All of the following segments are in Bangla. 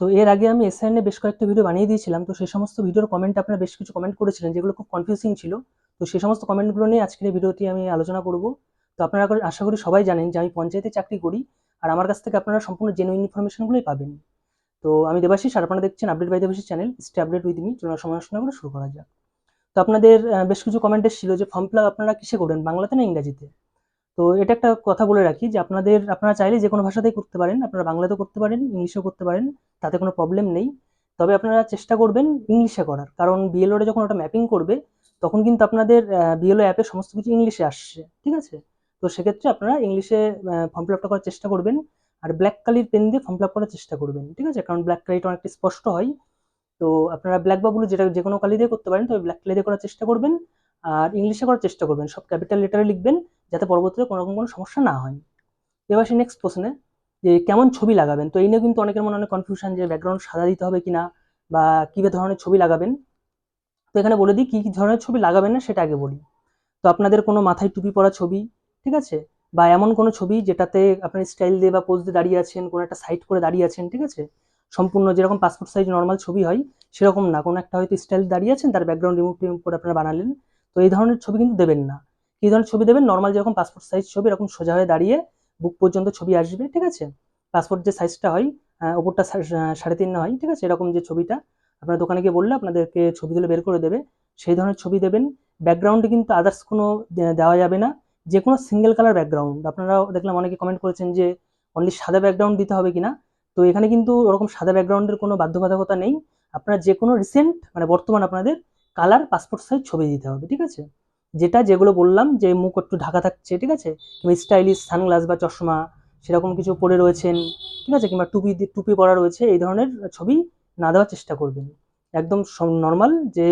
তো এর আগে আমি এসআইএন বেশ কয়েকটা ভিডিও বানিয়ে দিয়েছিলাম। তো সেই সমস্ত ভিডিওর কমেন্ট আপনারা বেশ কিছু কমেন্ট করেছিলেন, যেগুলো খুব কনফিউজিং ছিল। তো সেই সমস্ত কমেন্টগুলো নিয়ে আজকের এই ভিডিওটি আমি আলোচনা করব। তো আপনারা আশা করি সবাই জানেন যে আমি পঞ্চায়েতে চাকরি করি, আর আমার কাছ থেকে আপনারা সম্পূর্ণ জেনুইন ইনফরমেশনগুলোই পাবেন। তো আমি দেবাশিস, আর আপনারা দেখছেন update by Debashis channel stay update with me চলুন সমালোচনা করে শুরু করা যাক। তো আপনাদের বেশ কিছু কমেন্ট ছিল যে ফর্ম ফিল আপনারা কিসে করবেন, বাংলাতে না ইংরাজিতে? তো এটা একটা কথা বলে রাখি যে আপনাদের, আপনারা চাইলে যে কোনো ভাষাতেই করতে পারেন, আপনারা বাংলাতেও করতে পারেন, ইংলিশেও করতে পারেন, তাতে কোনো প্রবলেম নেই। তবে আপনারা চেষ্টা করবেন ইংলিশে করার, কারণ বিএলওরে যখন ওটা ম্যাপিং করবে, তখন কিন্তু আপনাদের বিএলও অ্যাপে সমস্ত কিছু ইংলিশে আসছে, ঠিক আছে? তো সেক্ষেত্রে আপনারা ইংলিশে ফর্ম ফিল করার চেষ্টা করবেন আর ব্ল্যাক কালির পেন দিয়ে ফর্ম ফিল আপ করার চেষ্টা করবেন, ঠিক আছে? কারণ ব্ল্যাক কালিটা অনেকটা স্পষ্ট হয়। তো আপনারা ব্ল্যাক বা ব্লু যেটা যে কোনো কালি দিয়ে করতে পারেন, তবে ব্ল্যাক কালি দিয়ে করার চেষ্টা করবেন। আর ইংলিশে করার চেষ্টা করবেন। সব ক্যাপিটাল লেটারে লিখবেন যাতে পরবর্তীতে কোনো রকম কোনো সমস্যা না হয়। এবার সে নেক্সট প্রশ্নে যে কেমন ছবি লাগাবেন? তো এই নিয়ে কিন্তু অনেকের মনে অনেক কনফিউশন যে ব্যাকগ্রাউন্ড সাদা দিতে হবে কিনা বা কী ধরনের ছবি লাগাবেন? তো এখানে বলে দিই কী কী ধরনের ছবি লাগাবেন না সেটা আগে বলি। তো আপনাদের কোনো মাথায় টুপি পরা ছবি, ঠিক আছে? বা এমন কোনো ছবি যেটাতে আপনার স্টাইল দিয়ে বা পোজ দিয়ে দাঁড়িয়ে আছেন, কোনো একটা সাইড করে দাঁড়িয়ে আছেন, ঠিক আছে? সম্পূর্ণ যেরকম পাসপোর্ট সাইজ নর্মাল ছবি হয়, সেরকম না। কোনো একটা হয়তো স্টাইল দাঁড়িয়ে আছেন, তার ব্যাকগ্রাউন্ড রিমুভ টিমুভ করে আপনারা বানালেন। তো এই ধরনের ছবি কিন্তু দেবেন না। কী ধরনের ছবি দেবেন নর্মাল যেরকম পাসপোর্ট সাইজ ছবি এরকম সোজা হয়ে দাঁড়িয়ে বুক পর্যন্ত ছবি আসবে, ঠিক আছে? পাসপোর্ট যে সাইজটা হয় ওপরটা সাড়ে তিন হয়, ঠিক আছে? এরকম যে ছবিটা, আপনার দোকানে গিয়ে বললে আপনাদেরকে ছবিগুলো বের করে দেবে। সেই ধরনের ছবি দেবেন। ব্যাকগ্রাউন্ডে কিন্তু আদার্স কোনো দেওয়া যাবে না। যে কোনো সিঙ্গেল কালার ব্যাকগ্রাউন্ড আপনারা দেখলাম অনেকে কমেন্ট করেছেন যে অনলি সাদা ব্যাকগ্রাউন্ড দিতে হবে কিনা? তো এখানে কিন্তু ওরকম সাদা ব্যাকগ্রাউন্ডের কোনো বাধ্যবাধকতা নেই। আপনার যে কোনো রিসেন্ট মানে বর্তমান আপনাদের কালার পাসপোর্ট সাইজ ছবি দিতে হবে, ঠিক আছে? যেটা যেগুলো বললাম যে মুখ একটু ঢাকা থাকছে, ঠিক আছে? কিংবা স্টাইলিশ সানগ্লাস বা চশমা সেরকম কিছু পরে রয়েছেন, ঠিক আছে? কিংবা টুপি টুপি পরা রয়েছে, এই ধরনের ছবি না দেওয়ার চেষ্টা করবেন। একদম নর্মাল যে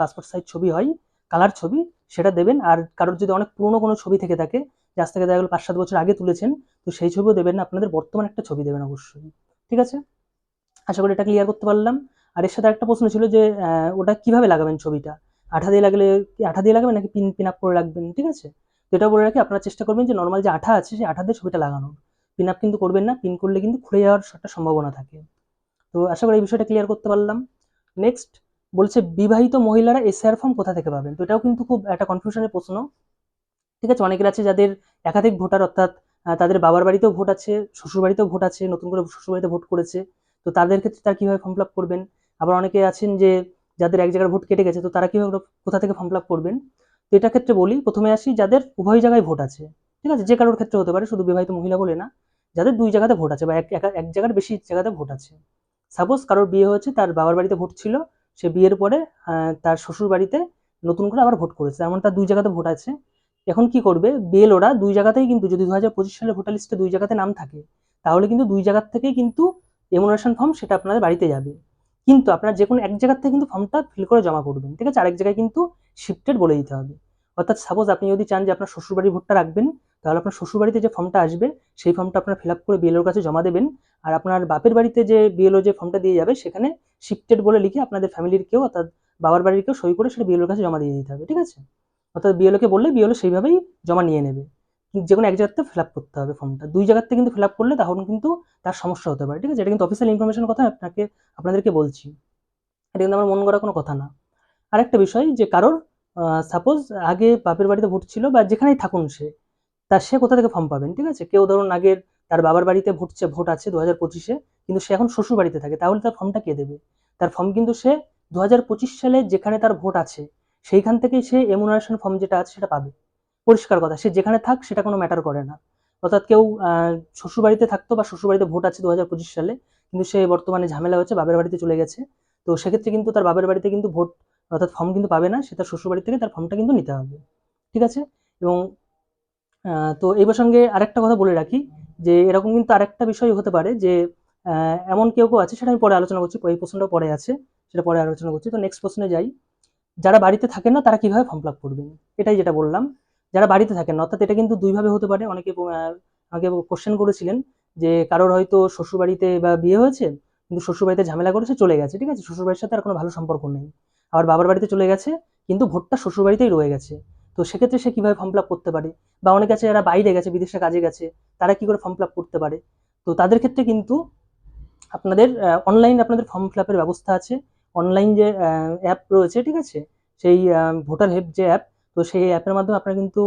পাসপোর্ট সাইজ ছবি হয়, কালার ছবি, সেটা দেবেন। আর কারোর যদি অনেক পুরনো কোনো ছবি থেকে থাকে আজ থেকে দেখা গেলো পাঁচ সাত বছর আগে তুলেছেন, তো সেই ছবিও দেবেন না, আপনাদের বর্তমান একটা ছবি দেবেন অবশ্যই, ঠিক আছে? আশা করি এটা ক্লিয়ার করতে পারলাম। আর এর সাথে একটা প্রশ্ন ছিল যে ওটা কীভাবে লাগাবেন ছবিটা? আঠা দিয়ে লাগলে আঠা দিয়ে লাগাবেন নাকি পিন পিন আপ করে রাখবেন? ঠিক আছে? তো এটা বলে রাখি, আপনারা চেষ্টা করবেন যে নর্মাল যে আঠা আছে, সেই আঠা দিয়ে ছবিটা লাগানোর। পিন আপ কিন্তু করবেন না পিন করলে কিন্তু খুলে যাওয়ার একটা সম্ভাবনা থাকে। তো আশা করি এই বিষয়টা ক্লিয়ার করতে পারলাম। নেক্সট বলছে বিবাহিত মহিলারা এসআর ফর্ম কোথা থেকে পাবেন? তো এটাও কিন্তু খুব একটা কনফিউশনের প্রশ্ন। ঠিক আছে? অনেকের আছে যাদের একাধিক ভোটার, অর্থাৎ তাদের বাবার বাড়িতেও ভোট আছে শ্বশুর বাড়িতেও ভোট আছে, নতুন করে শ্বশুর বাড়িতে ভোট করেছে। তো তাদের ক্ষেত্রে তারা কীভাবে ফর্ম ফিল আপ করবেন? আবার অনেকে আছেন যে যাদের এক জায়গার ভোট কেটে গেছে, তো তারা কীভাবে কোথা থেকে ফর্ম ফিল আপ করবেন? তো এটা ক্ষেত্রে বলি, প্রথমে আসি যাদের উভয় জায়গায় ভোট আছে, ঠিক আছে? যে কারোর ক্ষেত্রে হতে পারে, শুধু বিবাহিত মহিলা বলে না, যাদের দুই জায়গাতে ভোট আছে বা এক, একা- জায়গার বেশি জায়গাতে ভোট আছে। সাপোজ কারোর বিয়ে হয়েছে, তার বাবার বাড়িতে ভোট ছিল, সে বিয়ের পরে তার শ্বশুর বাড়িতে নতুন করে আবার ভোট করেছে, এমন তার দুই জায়গাতে ভোট আছে। এখন কি করবে? বেল ওরা দুই জায়গাতেই কিন্তু যদি দু হাজার পঁচিশ সালে ভোটার লিস্টে দুই জায়গাতে নাম থাকে, তাহলে কিন্তু দুই জায়গার থেকেই কিন্তু এমুনারেশন ফর্ম সেটা আপনাদের বাড়িতে যাবে। কিন্তু আপনার যে কোনো এক জায়গার থেকে কিন্তু ফর্মটা ফিল করে জমা করবেন ঠিক আছে? আরেক জায়গায় কিন্তু শিফটেড বলে দিতে হবে। অর্থাৎ সাপোজ আপনি যদি চান যে আপনার শ্বশুরবাড়ির ভোটটা রাখবেন, তাহলে আপনার শ্বশুরবাড়িতে যে ফর্মটা আসবে, সেই ফর্মটা আপনার ফিল করে বিএলওর কাছে জমা দেবেন। আর আপনার বাপের বাড়িতে যে বিএলও যে ফর্মটা দিয়ে যাবে, সেখানে শিফটেড বলে লিখে আপনাদের ফ্যামিলির কেউ, অর্থাৎ বাবার বাড়ির কেউ সই করে সেটা বিএলওর কাছে জমা দিয়ে দিতে হবে, ঠিক আছে? অর্থাৎ বিএলওকে বললে বিএলও সেইভাবেই জমা নিয়ে নেবে। যে কোনো এক জায়গাতে ফিল আপ করতে হবে ফর্মটা দুই জায়গাতে কিন্তু ফিল আপ করলে তখন কিন্তু তার সমস্যা হতে পারে, ঠিক আছে? এটা কিন্তু অফিসিয়াল ইনফরমেশন কথা আপনাকে, আপনাদেরকে বলছি। এটা কিন্তু আমার মন করা কোনো কথা না। আরেকটা বিষয় যে কারোর সাপোজ আগে বাপের বাড়িতে ভোট ছিল বা যেখানেই থাকুন সে, তা সে কোথা থেকে ফর্ম পাবেন, ঠিক আছে? কেউ ধরুন আগের তার বাবার বাড়িতে ভোটছে ভোট আছে দু হাজার পঁচিশে, কিন্তু সে এখন শ্বশুর বাড়িতে থাকে, তাহলে তার ফর্মটা কে দেবে? তার ফর্ম কিন্তু সে দু হাজার পঁচিশ সালে যেখানে তার ভোট আছে, সেইখান থেকেই সে এমুনারেশন ফর্ম যেটা আছে সেটা পাবে। পরিষ্কার কথা, সে যেখানে থাক সেটা কোনো ম্যাটার করে না। অর্থাৎ কেউ শ্বশুর বাড়িতে থাকতো বা শ্বশুর বাড়িতে ভোট আছে দু হাজার পঁচিশ সালে, কিন্তু সে বর্তমানে ঝামেলা হচ্ছে বাবার বাড়িতে চলে গেছে। তো সেক্ষেত্রে কিন্তু তার বাবার বাড়িতে কিন্তু ভোট, অর্থাৎ ফর্ম কিন্তু পাবে না, সে তার শ্বশুর বাড়ি থেকে তার ফর্মটা কিন্তু নিতে হবে। ঠিক আছে? এবং তো এই প্রসঙ্গে আরেকটা কথা বলে রাখি, যে এরকম কিন্তু আরেকটা বিষয় হতে পারে যে এমন কেউ কেউ আছে, সেটা আমি পরে আলোচনা করছি, এই প্রশ্নটা পরে আছে, সেটা পরে আলোচনা করছি। তো নেক্সট প্রশ্নে যাই, যারা বাড়িতে থাকেন না, তারা কীভাবে ফর্ম ফিল আপ করবেন? এটাই যেটা বললাম। যারা বাড়িতে থাকেন, অর্থাৎ এটা কিন্তু দুইভাবে হতে পারে। অনেকে আমাকে কোশ্চেন করেছিলেন যে কারোর হয়তো শ্বশুর বাড়িতে বা বিয়ে হয়েছে, কিন্তু শ্বশুর বাড়িতে ঝামেলা করেছে, চলে গেছে, ঠিক আছে? শ্বশুর বাড়ির সাথে আর কোনো ভালো সম্পর্ক নেই। আবার বাবার বাড়িতে চলে গেছে, কিন্তু ভোটটা শ্বশুর বাড়িতেই রয়ে গেছে। তো সেক্ষেত্রে সে কীভাবে ফর্ম ফিল করতে পারে? বা অনেকে আছে যারা বাইরে গেছে, বিদেশে কাজে গেছে, তারা কি করে ফর্ম ফিল করতে পারে? তো তাদের ক্ষেত্রে কিন্তু আপনাদের অনলাইন আপনাদের ফর্ম ফিল ব্যবস্থা আছে। অনলাইন যে অ্যাপ রয়েছে, ঠিক আছে? সেই ভোটার হেল্প যে অ্যাপ তো সেই অ্যাপের মাধ্যমে আপনারা কিন্তু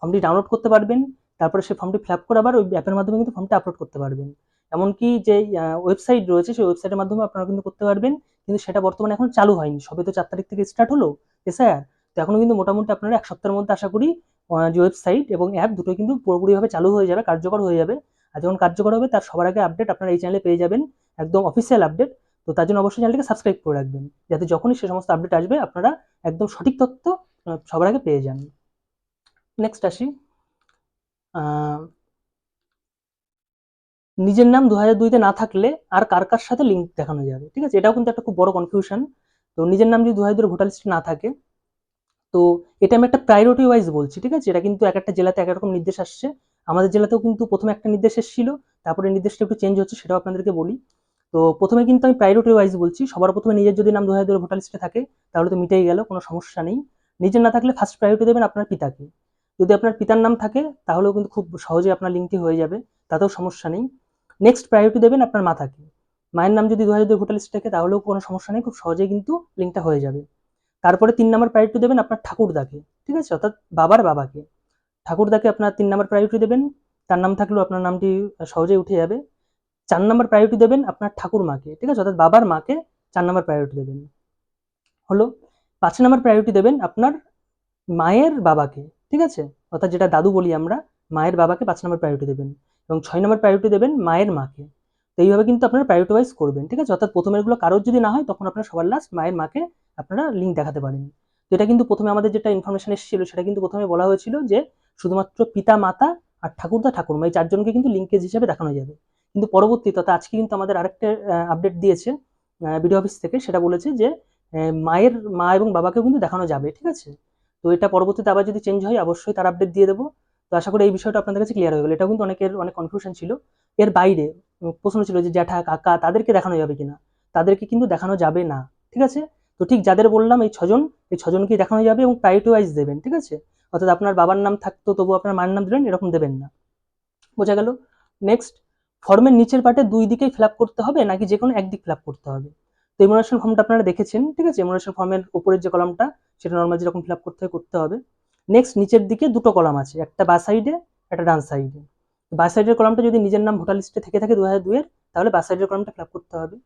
ফর্মটি ডাউনলোড করতে পারবেন। তারপরে সেই ফর্মটি ফিল আপ করে আবার ওই অ্যাপের মাধ্যমে কিন্তু ফর্মটা আপলোড করতে পারবেন। এমনকি যে ওয়েবসাইট রয়েছে, সেই ওয়েবসাইটের মাধ্যমে আপনারা কিন্তু করতে পারবেন। কিন্তু সেটা বর্তমানে এখন চালু হয়নি। সবে তো চার তারিখ থেকে স্টার্ট হলো। এসআইআর তো এখনও কিন্তু মোটামুটি আপনারা এক সপ্তাহের মধ্যে আশা করি যে ওয়েবসাইট এবং অ্যাপ দুটো কিন্তু পুরোপুরিভাবে চালু হয়ে যাবে, কার্যকর হয়ে যাবে। আর যখন কার্যকর হবে, তার সবার আগে আপডেট আপনারা এই চ্যানেলে পেয়ে যাবেন। একদম অফিসিয়াল আপডেট তো তার জন্য অবশ্যই চ্যানেলটাকে সাবস্ক্রাইব করে রাখবেন। যাতে যখনই সে সমস্ত আপডেট আসবে, আপনারা একদম সঠিক তথ্য সবার আগে পেয়ে যান। নেক্সট আসি। নিজের নাম দু হাজার দুইতে না থাকলে আর কার কার সাথে লিঙ্ক দেখানো যাবে, ঠিক আছে? এটাও কিন্তু একটা খুব বড় কনফিউশন তো নিজের নাম যদি দু হাজার দুই ভোটার লিস্টে না থাকে, তো এটা আমি একটা প্রায়োরিটি ওয়াইজ বলছি, ঠিক আছে? এটা কিন্তু এক একটা জেলাতে এক রকম নির্দেশ আসছে। আমাদের জেলাতেও কিন্তু প্রথমে একটা নির্দেশ এসেছিল, তারপরে নির্দেশটা একটু চেঞ্জ হচ্ছে, সেটাও আপনাদেরকে বলি। তো প্রথমে কিন্তু আমি প্রায়োরিটি ওয়াইজ বলছি, সবার প্রথমে নিজের যদি নাম দু হাজার ভোটার লিস্টে থাকে, তাহলে তো মিটেই গেল, কোনো সমস্যা নেই। নিজের না থাকলে ফার্স্ট প্রায়োরিটি দেবেন আপনার পিতাকে। যদি আপনার পিতার নাম থাকে, তাহলেও কিন্তু খুব সহজে আপনার লিঙ্কটি হয়ে যাবে, তাতেও সমস্যা নেই। নেক্সট প্রায়োরিটি দেবেন আপনার মাতাকে মায়ের নাম যদি দু হাজার দুই ভোটার লিস্ট থাকে, তাহলেও কোনো সমস্যা নেই, খুব সহজেই কিন্তু লিঙ্কটা হয়ে যাবে। তারপরে তিন নম্বর প্রায়োরিটি দেবেন আপনার ঠাকুরদাকে, ঠিক আছে? অর্থাৎ বাবার বাবাকে। ঠাকুরদাকে আপনার তিন নম্বর প্রায়োরিটি দেবেন। তার নাম থাকলেও আপনার নামটি সহজেই উঠে যাবে। চার নম্বর প্রায়োরিটি দেবেন আপনার ঠাকুর মাকে ঠিক আছে? অর্থাৎ বাবার মাকে চার নম্বর প্রায়োরিটি দেবেন। হলো পাঁচ নম্বর প্রায়োরিটি দেবেন আপনার মায়ের বাবাকে, ঠিক আছে? অর্থাৎ যেটা দাদু বলি আমরা, মায়ের বাবাকে পাঁচ নম্বর প্রায়োরিটি দেবেন এবং ছয় নম্বর প্রায়োরিটি দেবেন মায়ের মাকে। তো এইভাবে কিন্তু আপনারা প্রায়োরিটি ওয়াইজ করবেন, ঠিক আছে? অর্থাৎ প্রথমেরগুলো কারোর যদি না হয়, তখন আপনারা সবার লাস্ট মায়ের মাকে আপনারা লিঙ্ক দেখাতে পারেন। তো এটা কিন্তু প্রথমে আমাদের যেটা ইনফরমেশন এসেছিল, সেটা কিন্তু প্রথমে বলা হয়েছিল যে শুধুমাত্র পিতা, মাতা আর ঠাকুরদা, ঠাকুরমা, এই চারজনকে কিন্তু লিঙ্কেজ হিসেবে দেখানো যাবে। কিন্তু পরবর্তী তথা আজকে কিন্তু আমাদের আরেকটা আপডেট দিয়েছে বিডিও অফিস থেকে, সেটা বলেছে যে মায়ের মা এবং বাবাকেও কিন্তু দেখানো যাবে, ঠিক আছে? তো এটা পরবর্তীতে আবার যদি চেঞ্জ হয়, অবশ্যই তার আপডেট দিয়ে দেবো। তো আশা করি এই বিষয়টা আপনাদের কাছে ক্লিয়ার হয়ে গেল। এটা কিন্তু অনেকের, অনেক কনফিউশন ছিল। এর বাইরে প্রশ্ন ছিল যে জ্যাঠা, কাকা তাদেরকে দেখানো যাবে কিনা? তাদেরকে কিন্তু দেখানো যাবে না, ঠিক আছে? তো ঠিক যাদের বললাম, এই ছজন, এই ছজনকেই দেখানো যাবে এবং প্রায়োরিটি ওয়াইজ দেবেন, ঠিক আছে? অর্থাৎ আপনার বাবার নাম থাকতো তবু আপনার মায়ের নাম দেবেন এরকম দেবেন না। বোঝা গেল? নেক্সট ফর্মের নিচের পাটে দুই দিকেই ফিল করতে হবে, নাকি যে কোনো একদিক ফিল করতে হবে? তো ইমোনেশন ফর্মটা আপনারা দেখেছেন, ঠিক আছে? ইমোনেশন ফর্মের উপরের যে কলামটা, সেটা নর্মাল যেরকম ফিল আপ করতে হয়, করতে হবে। নেক্সট নিচের দিকে দুটো কলাম আছে, একটা বা সাইডে একটা ডান সাইডে বা সাইডের কলামটা যদি নিজের নাম ভোটার লিস্টে থেকে থাকে দু হাজার দুইয়ের তাহলে বা সাইডের কলামটা ফিল করতে হবে।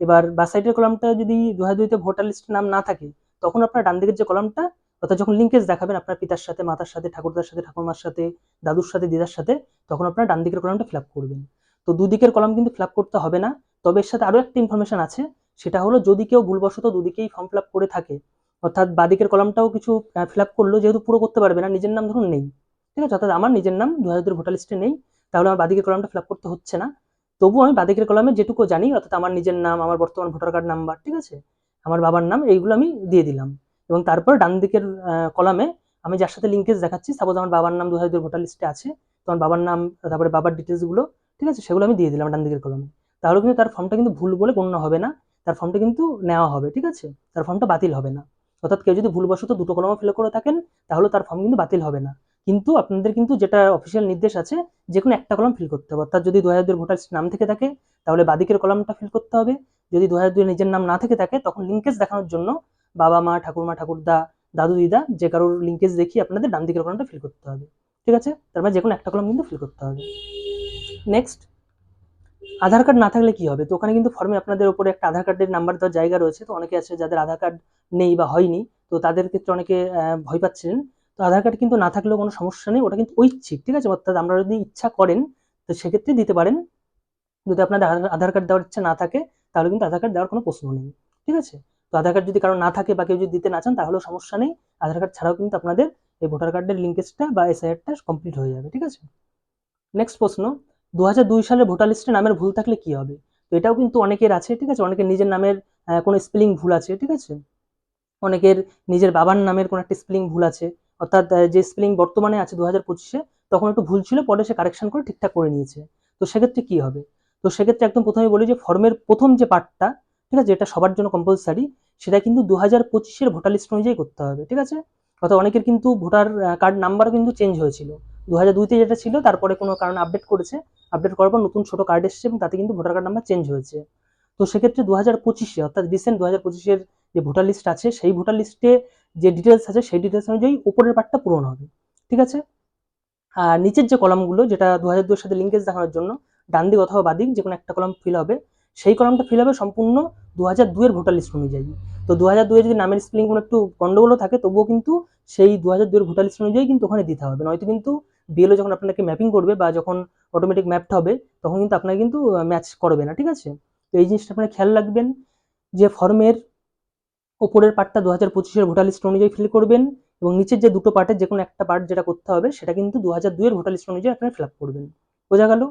এবার বা সাইডের কলামটা যদি দু হাজার দুইতে ভোটার লিস্টে নাম না থাকে, তখন আপনার ডান দিকের যে কলামটা, অর্থাৎ যখন লিঙ্কেজ দেখাবেন আপনার পিতার সাথে, মাতার সাথে, ঠাকুরদার সাথে ঠাকুরমার সাথে, দাদুর সাথে, দিদার সাথে, তখন আপনার ডান দিকের কলামটা ফিল করবেন। তো দুদিকের কলাম কিন্তু ফিল করতে হবে না। তবে এর সাথে আরও একটা ইনফরমেশন আছে সেটা হলো যদি কেউ ভুলবশত দুদিকেই ফর্ম ফিল করে থাকে, অর্থাৎ বাদিকের কলামটাও কিছু ফিল আপ করল যেহেতু পুরো করতে পারবে না, নিজের নাম ধরুন নেই, ঠিক আছে? অর্থাৎ আমার নিজের নাম দু হাজার ভোটার লিস্টে নেই, তাহলে আমার বাদিকের কলামটা ফিল করতে হচ্ছে না। তবুও আমি বাদিকের কলামে যেটুকু জানি, অর্থাৎ আমার নিজের নাম, আমার বর্তমান ভোটার কার্ড নাম্বার ঠিক আছে? আমার বাবার নাম, এইগুলো আমি দিয়ে দিলাম। এবং তারপর ডান দিকের কলামে আমি যার সাথে লিঙ্কেজ দেখাচ্ছি সাপোজ আমার বাবার নাম দু হাজার ভোটার লিস্টে আছে তোমার বাবার নাম, তারপরে বাবার ডিটেলসগুলো ঠিক আছে? সেগুলো আমি দিয়ে দিলাম ডান দিকের কলমে তাহলে কিন্তু তার ফর্মটা কিন্তু ভুল বলে গণ্য হবে না। তার ফর্মটা কিন্তু নেওয়া হবে, ঠিক আছে? তার ফর্মটা বাতিল হবে না। অর্থাৎ কেউ যদি ভুলবশত দুটো কলমে ফিল করে থাকেন, তাহলে তার ফর্ম কিন্তু বাতিল হবে না। কিন্তু আপনাদের কিন্তু যেটা অফিসিয়াল নির্দেশ আছে, যে কোনো একটা কলম ফিল করতে হবে। অর্থাৎ যদি দু হাজার দুই ভোটার নাম থেকে থাকে, তাহলে বাদিকের কলমটা ফিল করতে হবে। যদি দু হাজার দুই নিজের নাম না থেকে থাকে, তখন লিঙ্কেজ দেখানোর জন্য বাবা মা, ঠাকুরমা, ঠাকুরদা, দাদু, দিদা, যে কারোর লিঙ্কেজ দেখি আপনাদের ডান দিকের কলমটা ফিল করতে হবে। ঠিক আছে? তার মানে যে কোনো একটা কলম কিন্তু ফিল করতে হবে। নেক্সট আধার কার্ড না থাকলে কি হবে? তো ওখানে কিন্তু ফর্মে আপনাদের উপরে একটা আধার কার্ডের নাম্বার দেওয়ার জায়গা রয়েছে। তো অনেকে আছে যাদের আধার কার্ড নেই বা হয়নি, তো তাদের ক্ষেত্রে অনেকে ভয় পাচ্ছেন তো আধার কার্ড কিন্তু না থাকলেও কোনো সমস্যা নেই, ওটা কিন্তু ঐচ্ছিক ঠিক আছে? অর্থাৎ আমরা যদি ইচ্ছা করেন, তো সেক্ষেত্রে দিতে পারেন। যদি আপনাদের আধার কার্ড দেওয়ার ইচ্ছা না থাকে, তাহলে কিন্তু আধার কার্ড দেওয়ার কোনো প্রশ্ন নেই, ঠিক আছে? তো আধার কার্ড যদি কারও না থাকে বা কেউ যদি দিতে না চান, তাহলেও সমস্যা নেই। আধার কার্ড ছাড়াও কিন্তু আপনাদের এই ভোটার কার্ডের লিঙ্কেজটা বা এসআইআরটা কমপ্লিট হয়ে যাবে, ঠিক আছে? নেক্সট প্রশ্ন দু সালের ভোটার লিস্টে নামের ভুল থাকলে কি হবে? এটাও কিন্তু অনেকের আছে, ঠিক আছে? অনেকের নিজের নামের কোনো স্পেলিং ভুল আছে, ঠিক আছে? অনেকের নিজের বাবার নামের কোনো একটা স্পেলিং ভুল আছে। অর্থাৎ যে স্পেলিং বর্তমানে আছে দু হাজার পঁচিশে, তখন একটু ভুল ছিল, পরে সে কারেকশন করে ঠিকঠাক করে নিয়েছে। তো সেক্ষেত্রে কি হবে? তো সেক্ষেত্রে একদম প্রথমে বলি যে ফর্মের প্রথম যে পার্টটা ঠিক আছে? এটা সবার জন্য কম্পালসারি সেটা কিন্তু দু হাজার পঁচিশের ভোটার লিস্ট অনুযায়ী করতে হবে, ঠিক আছে? অর্থাৎ অনেকের কিন্তু ভোটার কার্ড নাম্বারও কিন্তু চেঞ্জ হয়েছিল। দু হাজার দুইতে যেটা ছিল, তারপরে কোনো কারণে আপডেট করেছে। আপডেট করার পর নতুন ছোট কার্ড এসেছে এবং তাতে কিন্তু ভোটার কার্ড নাম্বার চেঞ্জ হয়েছে। তো সেক্ষেত্রে দু হাজার পঁচিশে, অর্থাৎ রিসেন্ট দু হাজার পঁচিশের যে ভোটার লিস্ট আছে, সেই ভোটার লিস্টে যে ডিটেলস আছে, সেই ডিটেলস অনুযায়ী উপরের পার্টটা পূরণ হবে। ঠিক আছে? আর নিচের যে কলামগুলো যেটা দু হাজার দুয়ের সাথে লিঙ্কেজ দেখানোর জন্য, ডান দিক অথবা বাদিক যে কোনো একটা কলাম ফিল হবে, সেই কলামটা ফিল হবে সম্পূর্ণ দু হাজার দুয়ের ভোটার লিস্ট অনুযায়ী। তো দু হাজার দুয়ে যদি নামের স্পেলিং কোনো একটু গন্ডগোলও থাকে, তবুও কিন্তু সেই দু হাজার দুয়ের ভোটার লিস্ট অনুযায়ী কিন্তু ওখানে দিতে হবে। নয়তো কিন্তু বিএলও যখন আপনাকে ম্যাপিং করবে বা যখন অটোমেটিক ম্যাপটা হবে, তখন কিন্তু আপনাকে কিন্তু ম্যাচ করবে না, ঠিক আছে? তো এই জিনিসটা আপনারা খেয়াল রাখবেন যে ফর্মের ওপরের পার্টটা দু হাজার পঁচিশের ভোটার লিস্ট অনুযায়ী ফিল করবেন এবং নিচের যে দুটো পার্টের যে কোনো একটা পার্ট যেটা করতে হবে, সেটা কিন্তু দু হাজার দুইয়ের ভোটার লিস্ট অনুযায়ী আপনারা ফিল আপ করবেন। বোঝা গেল?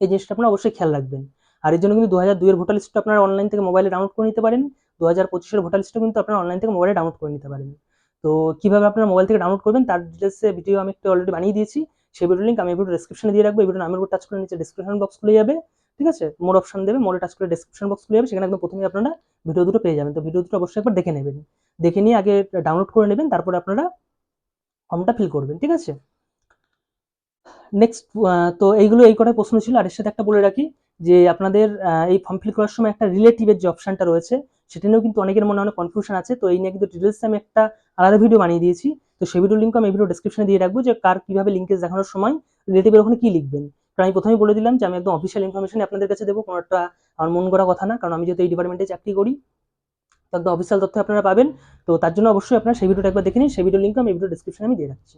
এই জিনিসটা আপনারা অবশ্যই খেয়াল রাখবেন। আর এর জন্য কিন্তু দু হাজার দুইয়ের ভোটার লিস্টটা আপনারা অনলাইন থেকে মোবাইলে ডাউনলোড করে নিতে পারেন দু হাজার পঁচিশের ভোটার লিস্টও কিন্তু আপনারা অনলাইন থেকে মোবাইলে ডাউনলোড করে নিতে পারেন। তো কীভাবে আপনারা মোবাইল থেকে ডাউনলোড করবেন, তার ডিটেলসে ভিডিও আমি একটু অলরেডি বানিয়ে দিয়েছি। সেই ভিডিও লিঙ্ক আমি ভিডিও ডেসক্রিপশনে দিয়ে রাখব। এই ভিডিও নামের উপর টাচ করে নিচে ডেসক্রিপশন বক্স খুলে যাবে, ঠিক আছে? মোর অপশন দেবে মোড়ে টাচ করে ডেসক্রিপশন বক্স খুলে যাবে। সেখানে একদম প্রথমে আপনারা ভিডিও দুটো পেয়ে যাবেন। তো ভিডিও দুটো অবশ্যই একবার দেখে নেবেন। দেখে নিয়ে আগে ডাউনলোড করে নেবেন, তারপরে আপনারা ফর্মটা ফিল করবেন, ঠিক আছে? নেক্সট তো এইগুলো এই কটাই প্রশ্ন ছিল। আর এর সাথে একটা বলে রাখি যে আপনাদের এই ফর্ম ফিল করার সময় একটা রিলেটিভের যে অপশানটা রয়েছে সেটা নিয়েও কিন্তু অনেকের মনে অনেক কনফিউশন আছে। তো এই নিয়ে কিন্তু ডিটেলস আমি একটা আলাদা ভিডিও বানিয়ে দিয়েছি। তো সেই ভিডিও লিঙ্ক আমি ভিডিও ডেসক্রিপশনে দিয়ে রাখব যে কার কীভাবে লিঙ্কেজ দেখানোর সময় রিলেটিভের ওখানে কি লিখবেন। কারণ আমি প্রথমেই বলে দিলাম যে আমি একদম অফিসিয়াল ইনফরমেশন আপনাদের কাছে দেবো কোনো একটা আমার মন করা কথা না। কারণ আমি যেহেতু এই ডিপার্টমেন্টে চাকরি করি, তো একদম অফিসিয়াল তথ্য আপনারা পাবেন। তো তার জন্য অবশ্যই আপনারা সেই ভিডিওটা একবার দেখে নিন। সেই ভিডিও লিঙ্ক আমি ভিডিও ডেসক্রিপশনে আমি দিয়ে রাখছি।